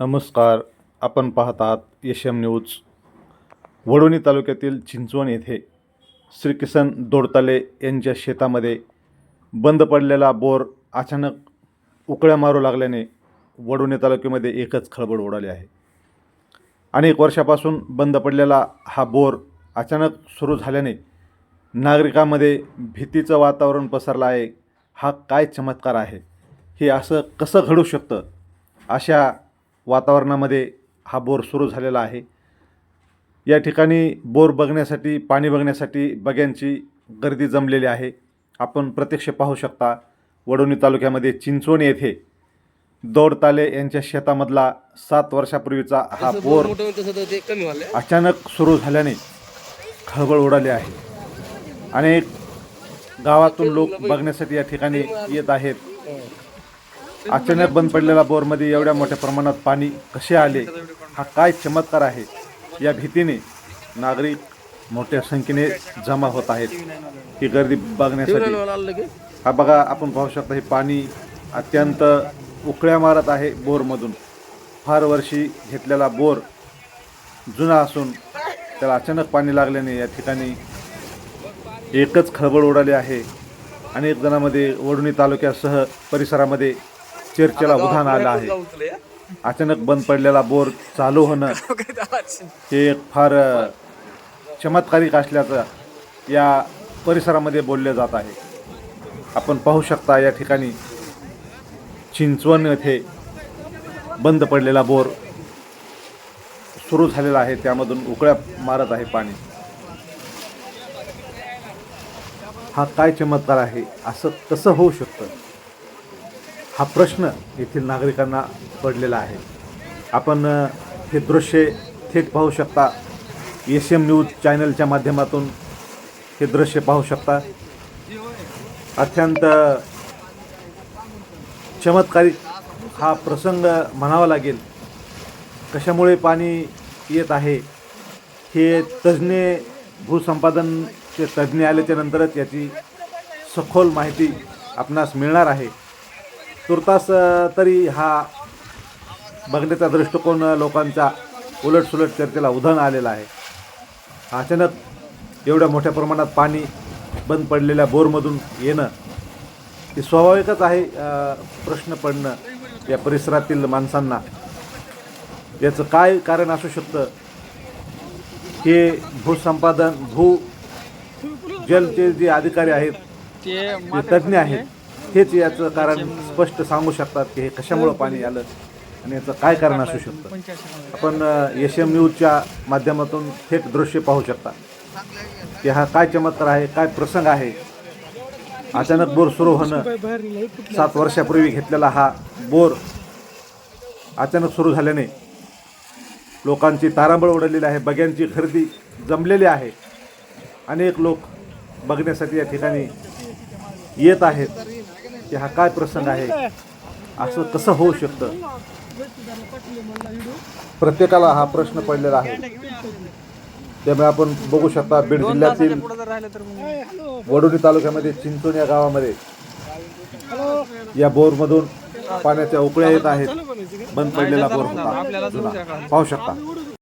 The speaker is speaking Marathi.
नमस्कार. आपण पाहत आहात यशम न्यूज. वडोणी तालुक्यातील चिंचवण येथे श्री किसन दोडताले यांच्या शेतामध्ये बंद पडलेला बोर अचानक उकळ्या मारू लागल्याने वडोणी तालुक्यामध्ये एकच खळबळ उडाली आहे. अनेक वर्षापासून बंद पडलेला हा बोर अचानक सुरू झाल्याने नागरिकांमध्ये भीतीचं वातावरण पसरलं आहे. हा काय चमत्कार आहे? हे असं कसं घडू शकतं? अशा वातावरणामध्ये हा बोर सुरू झालेला आहे. या ठिकाणी बोर बघण्यासाठी पाणी बघण्यासाठी बग्यांची गर्दी जमलेली आहे. आपण प्रत्यक्ष पाहू शकता वडोणी तालुक्यामध्ये चिंचवण येथे दौडताले यांच्या शेतामधला सात वर्षापूर्वीचा हा बोर अचानक सुरू झाल्याने खळबळ उडाली आहे. अनेक गावातून लोक बघण्यासाठी या ठिकाणी येत आहेत. अचानक बंद पडलेल्या बोरमध्ये एवढ्या मोठ्या प्रमाणात पाणी कसे आले हा काय चमत्कार आहे या भीतीने नागरिक मोठ्या संख्येने जमा होत आहेत. ही गर्दी बघण्यासाठी. हा बघा आपण पाहू शकता हे पाणी अत्यंत उकळ्या मारत आहे बोरमधून. फार वर्षी घेतलेला बोर जुना असून त्याला अचानक पाणी लागल्याने या ठिकाणी एकच खळबळ उडाली आहे. अनेक जणांमध्ये वडुणी तालुक्यासह परिसरामध्ये चर्चेला उधाण आलं आहे. अचानक बंद पडलेला बोर चालू होणं हे एक फार चमत्कारिक असल्याचं या परिसरामध्ये बोलले जात आहे. आपण पाहू शकता या ठिकाणी चिंचवण येथे बंद पडलेला बोर सुरू झालेला आहे. त्यामधून उकळ्या मारत आहे पाणी. हा काय चमत्कार आहे? असं कसं होऊ शकतं? हा प्रश्न येथील नागरिकांना पडलेला आहे. आपण हे दृश्य थेट पाहू शकता. एस एम न्यूज चॅनलच्या माध्यमातून हे दृश्य पाहू शकता. अत्यंत चमत्कारिक हा प्रसंग म्हणावा लागेल. कशामुळे पाणी येत आहे? हे तज्ज्ञ भूसंपादनचे तज्ज्ञ आल्याच्या नंतरच याची सखोल माहिती आपणास मिळणार आहे. तुर्तास तरी हा बघण्याचा दृष्टिकोन लोकांचा उलटसुलट चर्चेला उधाण आलेला आहे. अचानक एवढ्या मोठ्या प्रमाणात पाणी बंद पडलेल्या बोरमधून येणं हे स्वाभाविकच आहे प्रश्न पडणं या परिसरातील माणसांना. याचं काय कारण असू शकतं? हे भूसंपादन भू जलचे जे अधिकारी आहेत ते तज्ज्ञ आहेत हेच याचं कारण स्पष्ट सांगू शकतात की हे कशामुळं पाणी आलं आणि याचं काय कारण असू शकतं. आपण एस एम न्यूजच्या माध्यमातून थेट दृश्य पाहू शकता की हा काय चमत्कार आहे काय प्रसंग आहे. अचानक बोर सुरू होणं सात वर्षापूर्वी घेतलेला हा बोर अचानक सुरू झाल्याने लोकांची तारांबळ उडलेली आहे बग्यांची खरेदी जमलेली आहे. अनेक लोक बघण्यासाठी या ठिकाणी येत आहेत. की हा काय प्रसंग आहे? असं कसं होऊ शकतं? प्रत्येकाला हा प्रश्न पडलेला आहे. त्यामुळे आपण बघू शकता बीड जिल्ह्यातील वडोली तालुक्यामध्ये चिंचोण या गावामध्ये या बोरमधून पाण्याच्या उकळ्या येत आहेत. बंद पडलेला बोर. होता. पाहू शकता.